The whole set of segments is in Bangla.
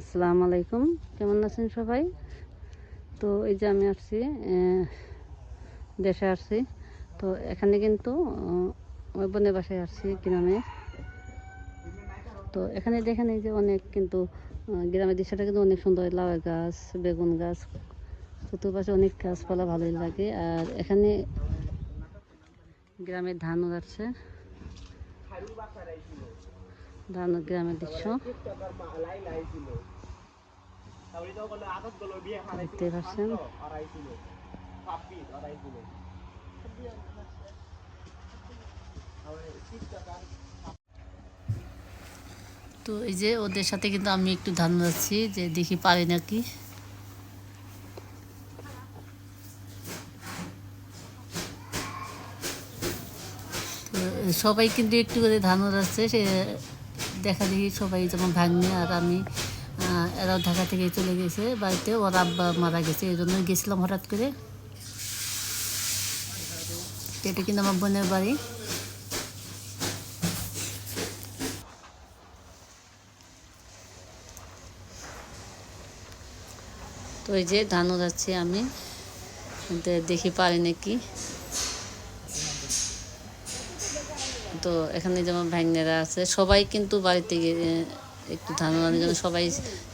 আসসালামু আলাইকুম। কেমন আছেন সবাই? তো এই যে আমি আসছি দেশে আসছি। তো এখানে কিন্তু ওই বোনের বাসায় আসছি গ্রামে। তো এখানে দেখেন এই যে অনেক কিন্তু গ্রামের দৃশ্যটা কিন্তু অনেক সুন্দর। লাউ গাছ, বেগুন গাছ, চতুর্পাশে অনেক গাছপালা ভালোই লাগে। আর এখানে গ্রামের ধানও যাচ্ছে গ্রামের দৃশ্য দেখতে পাচ্ছেন। তো এই যে ওদের সাথে কিন্তু আমি একটু ধান যাচ্ছি যে দেখি পারি নাকি। সবাই কিন্তু একটু করে ধান যাচ্ছে সে দেখা দেখি সবাই যেমন ভাগ্নে আর আমি এরাও ঢাকা থেকে চলে গেছে বাড়িতে, ওর আব্বা মারা গেছে, এই জন্য গেছিলাম হঠাৎ করে। এটা কিন্তু আমার বোনের বাড়ি। তো এই যে ধানও যাচ্ছি আমি। দেখি পারি নাকি। তো এখানে যেমন ভাইনেরা আছে, সবাই কিন্তু বাড়িতে একটু ধান রান্নার জন্য সবাই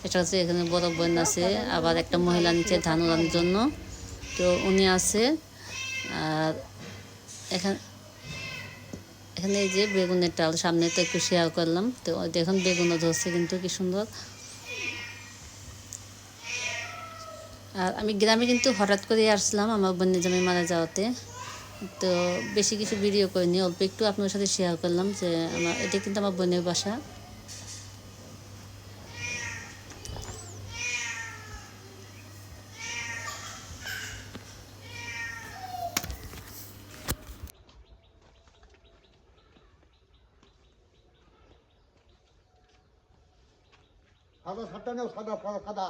এটা হচ্ছে এখানে বড় বোন আছে, আবার একটা মহিলা নিচে ধান রান্নার জন্য। তো উনি আছে, আর এখানে এখানে এই যে বেগুনের ডাল সামনে তো একটু শেয়ার করলাম, তো দেখুন বেগুনও ধরছে কিন্তু কি সুন্দর। আর আমি গ্রামে কিন্তু হঠাৎ করে আসলাম, আমার বোনের জামাই মারা যাওয়াতে। তো বেশি কিছু ভিডিও করিনি, অল্প একটু আপনার সাথে শেয়ার করলাম যে আমার, এটা কিন্তু আমার বোনের বাসা। সাদা সাদা সাদা।